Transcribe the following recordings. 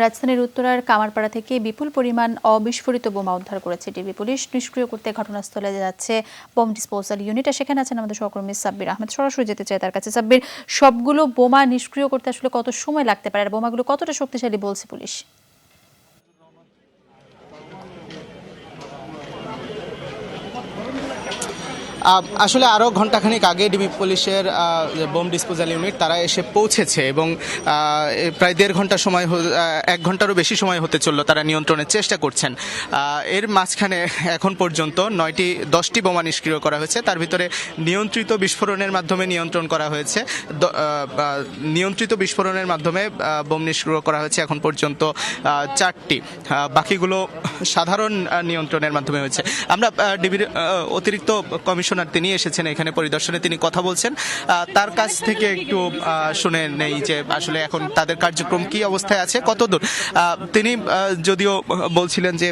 রাজধানীর উত্তরার কামারপাড়া থেকে বিপুল পরিমাণ অবিস্ফোরিত বোমা উদ্ধার করেছে ডিবি পুলিশ। নিষ্ক্রিয় করতে ঘটনাস্থলে যাচ্ছে বোম ডিসপোজাল ইউনিট। আর সেখানে আছেন আমাদের সহকর্মী সাব্বির আহমেদ। সরাসরি যেতে চাই তার কাছে। সাব্বির, সবগুলো বোমা নিষ্ক্রিয় করতে আসলে কত সময় লাগতে পারে? আর বোমাগুলো কতটা শক্তিশালী বলছে পুলিশ? আসলে আরও ঘন্টাখানিক আগে ডিবি পুলিশের বোম ডিসপোজাল ইউনিট, তারা এসে পৌঁছেছে এবং প্রায় দেড় ঘণ্টা সময় এক ঘন্টারও বেশি সময় হতে চলল তারা নিয়ন্ত্রণের চেষ্টা করছেন। এর মাঝখানে এখন পর্যন্ত নয়টি, দশটি বোমা নিষ্ক্রিয় করা হয়েছে। তার ভিতরে নিয়ন্ত্রিত বিস্ফোরণের মাধ্যমে নিয়ন্ত্রণ করা হয়েছে। নিয়ন্ত্রিত বিস্ফোরণের মাধ্যমে বোম নিষ্ক্রিয় করা হয়েছে এখন পর্যন্ত চারটি। বাকিগুলো সাধারণ নিয়ন্ত্রণের মাধ্যমে হয়েছে। আমরা ডিবির অতিরিক্ত কমিশনার তিনি এসেছেন, এখানে পরিদর্শনে তিনি কথা বলছেন। তার কাছ থেকে একটু শুনে নেই যে আসলে এখন তাদের কার্যক্রম কি অবস্থায় আছে, কতদূর? তিনি যদিও বলছিলেন যে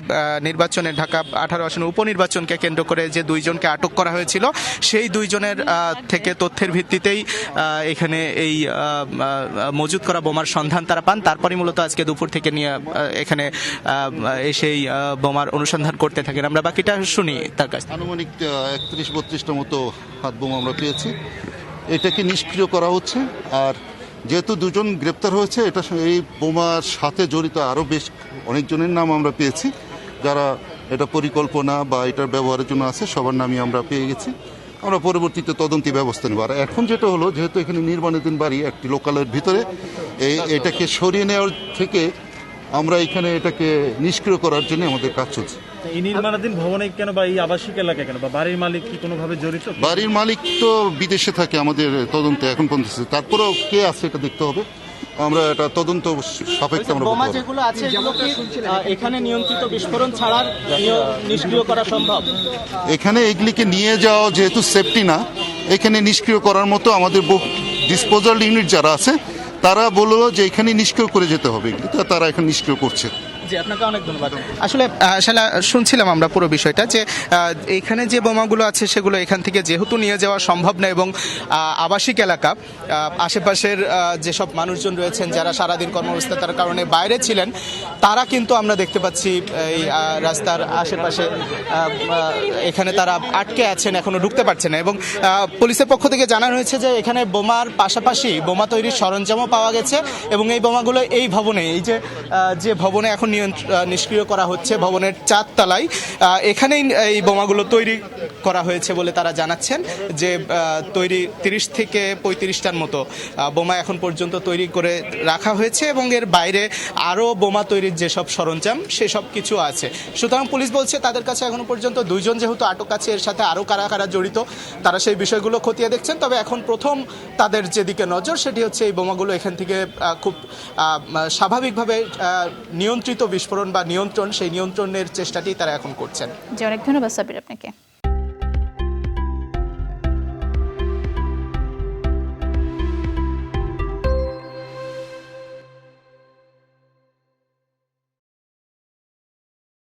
নির্বাচনে ঢাকা আঠারো আসন উপনির্বাচনকে কেন্দ্র করে যে দুইজনকে আটক করা হয়েছিল, সেই দুইজনের থেকে তথ্যের ভিত্তিতেই এখানে এই মজুত করা বোমার সন্ধান তারা পান। তারপরে মূলত আজকে দুপুর থেকে নিয়ে এখানে এসেই বোমার অনুসন্ধান করতে থাকেন। আমরা বাকিটা শুনি তার কাছ। আনুমানিক একত্রিশ বত্রিশটা মতো হাত বোমা আমরা পেয়েছি। এটাকে নিষ্ক্রিয় করা হচ্ছে, আর যেহেতু দুজন গ্রেপ্তার হয়েছে, এটা এই বোমার সাথে জড়িত আরও বেশ অনেকজনের নাম আমরা পেয়েছি। যারা এটা পরিকল্পনা বা এটার ব্যবহারের জন্য আছে, সবার নামই আমরা পেয়ে গেছি। আমরা পরবর্তীতে তদন্তি ব্যবস্থা নেব। আর এখন যেটা হলো, যেহেতু এখানে নির্মাণাধীন বাড়ি একটি লোকালের ভিতরে এই এটাকে সরিয়ে নেওয়ার থেকে আমরা এখানে এটাকে নিষ্ক্রিয় করার জন্য আমাদের কাজ চলছে। এই নির্মাণাধীন ভবনে কেন বা এই আবাসিক এলাকায় কেন? বা বাড়ির মালিক কি কোনোভাবে জড়িত? বাড়ির মালিক তো বিদেশে থাকে আমাদের তদন্তে এখন পর্যন্ত তারপরেও কে আছে এটা দেখতে হবে। আমরা এটা তদন্ত সাপেক্ষে আমরা বোমা যেগুলো আছে এখানে নিয়ন্ত্রিত বিস্ফোরণ ছাড়ার নিষ্ক্রিয় করা সম্ভব? এখানে এগুলিকে নিয়ে যাওয়া যেহেতু সেফটি না এখানে নিষ্ক্রিয় করার মতো আমাদের ডিসপোজাল ইউনিট যারা আছে তারা বলল যে এখানে নিষ্ক্রিয় করে যেতে হবে। তারা এখন নিষ্ক্রিয় করছে। আপনাকে অনেক ধন্যবাদ। আসলে আসলে শুনছিলাম আমরা পুরো বিষয়টা যে এখানে যে বোমাগুলো আছে সেগুলো এখান থেকে যেহেতু নিয়ে যাওয়া সম্ভব না এবং আবাসিক এলাকা আশেপাশের যেসব মানুষজন রয়েছেন যারা সারাদিন কর্মব্যস্ততার কারণে বাইরে ছিলেন, তারা কিন্তু আমরা দেখতে পাচ্ছি এই রাস্তার আশেপাশে এখানে তারা আটকে আছেন, এখনও ঢুকতে পারছেন না এবং পুলিশের পক্ষ থেকে জানানো হয়েছে যে এখানে বোমার পাশাপাশি বোমা তৈরির সরঞ্জামও পাওয়া গেছে এবং এই বোমাগুলো এই ভবনে, এই যে যে ভবনে এখন নিষ্ক্রিয় করা হচ্ছে ভবনের চারতলায়। এখানেই এই বোমাগুলো তৈরি করা হয়েছে বলে তারা জানাচ্ছেন যে তৈরি তিরিশ থেকে পঁয়ত্রিশটার মতো বোমা এখন পর্যন্ত তৈরি করে রাখা হয়েছে এবং এর বাইরে আরও বোমা তৈরির যেসব সরঞ্জাম, সেসব কিছু আছে। সুতরাং পুলিশ বলছে, তাদের কাছে এখনও পর্যন্ত দুইজন যেহেতু আটক আছে, এর সাথে আরও কারা কারা জড়িত, তারা সেই বিষয়গুলো খতিয়ে দেখছেন। তবে এখন প্রথম তাদের যেদিকে নজর, সেটি হচ্ছে এই বোমাগুলো এখান থেকে খুব স্বাভাবিকভাবে নিয়ন্ত্রিত বিস্ফোরণ বা নিয়ন্ত্রণ সেই নিয়ন্ত্রণের চেষ্টাটি তারা এখন করছেন। জি অনেক ধন্যবাদ সাবির আপনাকে।